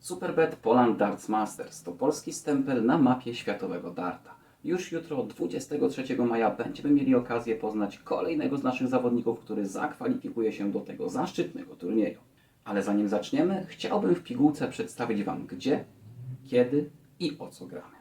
Superbet Poland Darts Masters to polski stempel na mapie światowego darta. Już jutro, 23 maja, będziemy mieli okazję poznać kolejnego z naszych zawodników, który zakwalifikuje się do tego zaszczytnego turnieju. Ale zanim zaczniemy, chciałbym w pigułce przedstawić Wam gdzie, kiedy i o co gramy.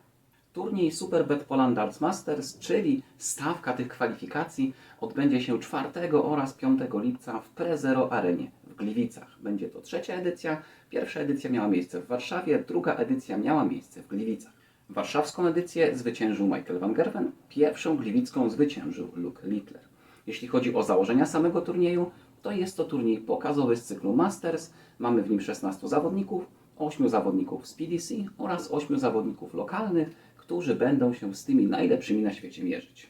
Turniej Superbet Poland Darts Masters, czyli stawka tych kwalifikacji, odbędzie się 4 oraz 5 lipca w Prezero Arenie Gliwicach. Będzie to trzecia edycja. Pierwsza edycja miała miejsce w Warszawie, druga edycja miała miejsce w Gliwicach. Warszawską edycję zwyciężył Michael van Gerven, pierwszą gliwicką zwyciężył Luke Littler. Jeśli chodzi o założenia samego turnieju, to jest to turniej pokazowy z cyklu Masters. Mamy w nim 16 zawodników, 8 zawodników z PDC oraz 8 zawodników lokalnych, którzy będą się z tymi najlepszymi na świecie mierzyć.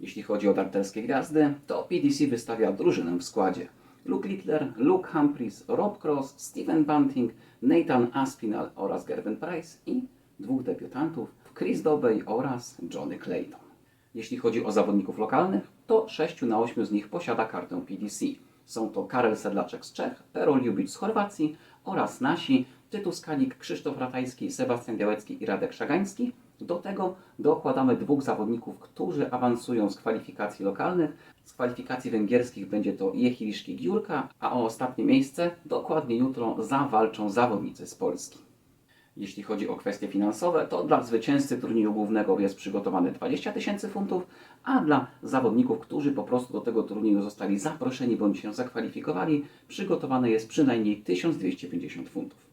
Jeśli chodzi o darterskie gwiazdy, to PDC wystawia drużynę w składzie. Luke Littler, Luke Humphries, Rob Cross, Steven Bunting, Nathan Aspinall oraz Gervin Price i dwóch debiutantów Chris Dobey oraz Johnny Clayton. Jeśli chodzi o zawodników lokalnych, to 6 na 8 z nich posiada kartę PDC. Są to Karel Sedlaczek z Czech, Pero Ljubic z Chorwacji oraz nasi Tytus Kanik, Krzysztof Ratajski, Sebastian Białecki i Radek Szagański. Do tego dokładamy dwóch zawodników, którzy awansują z kwalifikacji lokalnych. Z kwalifikacji węgierskich będzie to Jechiliszki Giurka, a o ostatnie miejsce dokładnie jutro zawalczą zawodnicy z Polski. Jeśli chodzi o kwestie finansowe, to dla zwycięzcy turnieju głównego jest przygotowane 20 tysięcy funtów, a dla zawodników, którzy po prostu do tego turnieju zostali zaproszeni bądź się zakwalifikowali, przygotowane jest przynajmniej 1250 funtów.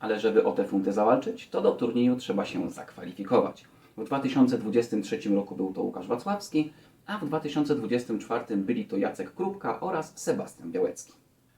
Ale żeby o te funty zawalczyć, to do turnieju trzeba się zakwalifikować. W 2023 roku był to Łukasz Wacławski, a w 2024 byli to Jacek Krupka oraz Sebastian Białecki.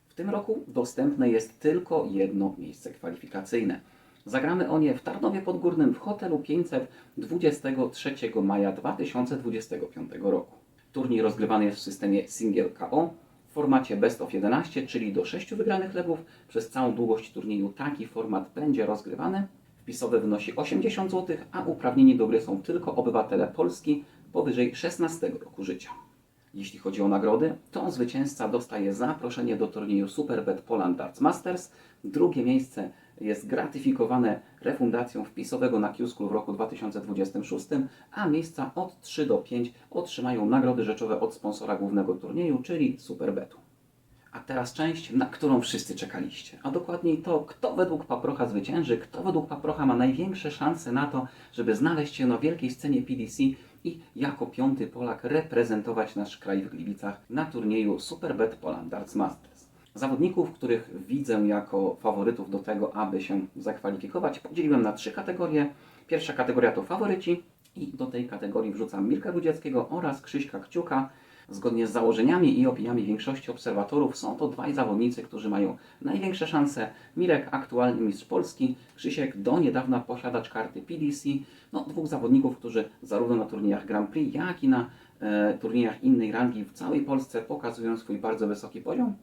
W tym roku dostępne jest tylko jedno miejsce kwalifikacyjne. Zagramy o nie w Tarnowie Podgórnym w hotelu 500 23 maja 2025 roku. Turniej rozgrywany jest w systemie Single KO w formacie Best of 11, czyli do 6 wygranych legów. Przez całą długość turnieju taki format będzie rozgrywany. Wpisowy wynosi 80 zł, a uprawnieni do gry są tylko obywatele Polski powyżej 16 roku życia. Jeśli chodzi o nagrody, to zwycięzca dostaje zaproszenie do turnieju Superbet Poland Darts Masters. Drugie miejsce jest gratyfikowane refundacją wpisowego na Q-School w roku 2026, a miejsca od 3 do 5 otrzymają nagrody rzeczowe od sponsora głównego turnieju, czyli Superbetu. A teraz część, na którą wszyscy czekaliście. A dokładniej to, kto według Paprocha zwycięży, kto według Paprocha ma największe szanse na to, żeby znaleźć się na wielkiej scenie PDC i jako piąty Polak reprezentować nasz kraj w Gliwicach na turnieju Superbet Poland Darts Masters. Zawodników, których widzę jako faworytów do tego, aby się zakwalifikować, podzieliłem na trzy kategorie. Pierwsza kategoria to faworyci i do tej kategorii wrzucam Mirka Rudzieckiego oraz Krzyśka Kciuka. Zgodnie z założeniami i opiniami większości obserwatorów są to dwaj zawodnicy, którzy mają największe szanse. Mirek aktualny mistrz Polski, Krzysiek do niedawna posiadacz karty PDC. No, dwóch zawodników, którzy zarówno na turniejach Grand Prix, jak i na e, turniejach innej rangi w całej Polsce pokazują swój bardzo wysoki poziom.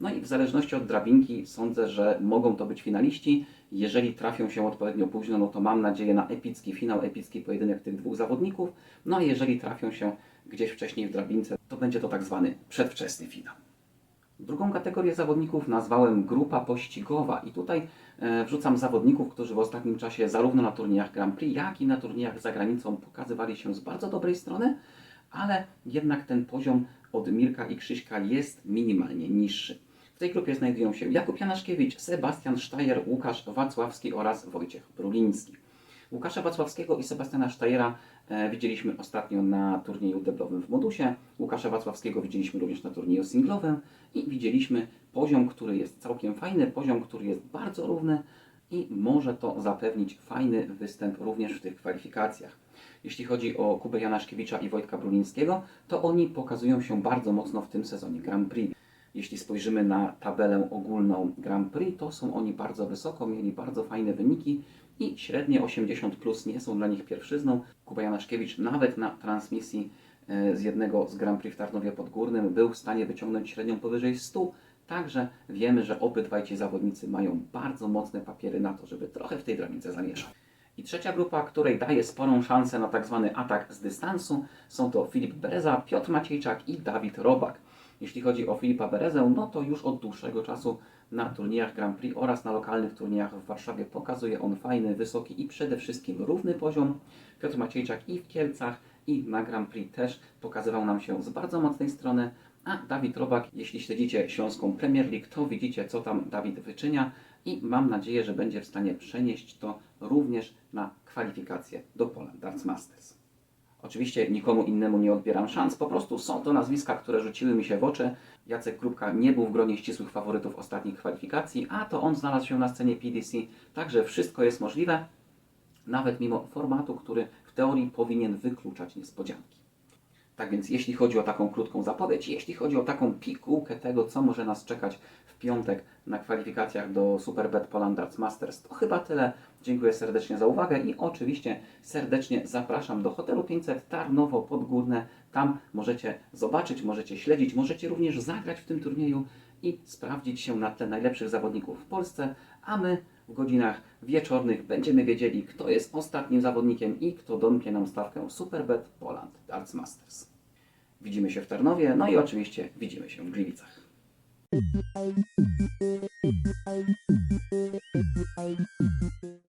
No i w zależności od drabinki sądzę, że mogą to być finaliści. Jeżeli trafią się odpowiednio późno, no to mam nadzieję na epicki finał, epicki pojedynek tych dwóch zawodników. No a jeżeli trafią się gdzieś wcześniej w drabince, to będzie to tak zwany przedwczesny finał. Drugą kategorię zawodników nazwałem grupa pościgowa i tutaj e, wrzucam zawodników, którzy w ostatnim czasie zarówno na turniejach Grand Prix, jak i na turniejach za granicą pokazywali się z bardzo dobrej strony, ale jednak ten poziom od Mirka i Krzyśka jest minimalnie niższy. W tej grupie znajdują się Jakub Janaszkiewicz, Sebastian Sztajer, Łukasz Wacławski oraz Wojciech Bruliński. Łukasza Wacławskiego i Sebastiana Sztajera widzieliśmy ostatnio na turnieju deblowym w Modusie. Łukasza Wacławskiego widzieliśmy również na turnieju singlowym i widzieliśmy poziom, który jest całkiem fajny, poziom, który jest bardzo równy i może to zapewnić fajny występ również w tych kwalifikacjach. Jeśli chodzi o Kubę Janaszkiewicza i Wojtka Brulińskiego, to oni pokazują się bardzo mocno w tym sezonie Grand Prix. Jeśli spojrzymy na tabelę ogólną Grand Prix, to są oni bardzo wysoko, mieli bardzo fajne wyniki i średnie 80 plus nie są dla nich pierwszyzną. Kuba Janaszkiewicz nawet na transmisji e, z jednego z Grand Prix w Tarnowie Podgórnym był w stanie wyciągnąć średnią powyżej 100, także wiemy, że obydwaj ci zawodnicy mają bardzo mocne papiery na to, żeby trochę w tej drabince zamieszać. I trzecia grupa, której daje sporą szansę na tak zwany atak z dystansu, są to Filip Bereza, Piotr Maciejczak i Dawid Robak. Jeśli chodzi o Filipa Berezę, no to już od dłuższego czasu na turniejach Grand Prix oraz na lokalnych turniejach w Warszawie pokazuje on fajny, wysoki i przede wszystkim równy poziom. Piotr Maciejczak i w Kielcach i na Grand Prix też pokazywał nam się z bardzo mocnej strony. A Dawid Robak, jeśli śledzicie Śląską Premier League, to widzicie co tam Dawid wyczynia i mam nadzieję, że będzie w stanie przenieść to również na kwalifikacje do Poland Darts Masters. Oczywiście nikomu innemu nie odbieram szans, po prostu są to nazwiska, które rzuciły mi się w oczy. Jacek Krupka nie był w gronie ścisłych faworytów ostatnich kwalifikacji, a to on znalazł się na scenie PDC, także wszystko jest możliwe, nawet mimo formatu, który w teorii powinien wykluczać niespodzianki. Tak więc jeśli chodzi o taką krótką zapowiedź, jeśli chodzi o taką pigułkę tego, co może nas czekać w piątek na kwalifikacjach do Superbet Poland Darts Masters, to chyba tyle. Dziękuję serdecznie za uwagę i oczywiście serdecznie zapraszam do hotelu 500 Tarnowo Podgórne. Tam możecie zobaczyć, możecie śledzić, możecie również zagrać w tym turnieju i sprawdzić się na tle najlepszych zawodników w Polsce, a my w godzinach wieczornych będziemy wiedzieli, kto jest ostatnim zawodnikiem i kto domknie nam stawkę Superbet Poland Darts Masters. Widzimy się w Tarnowie, no i oczywiście widzimy się w Gliwicach.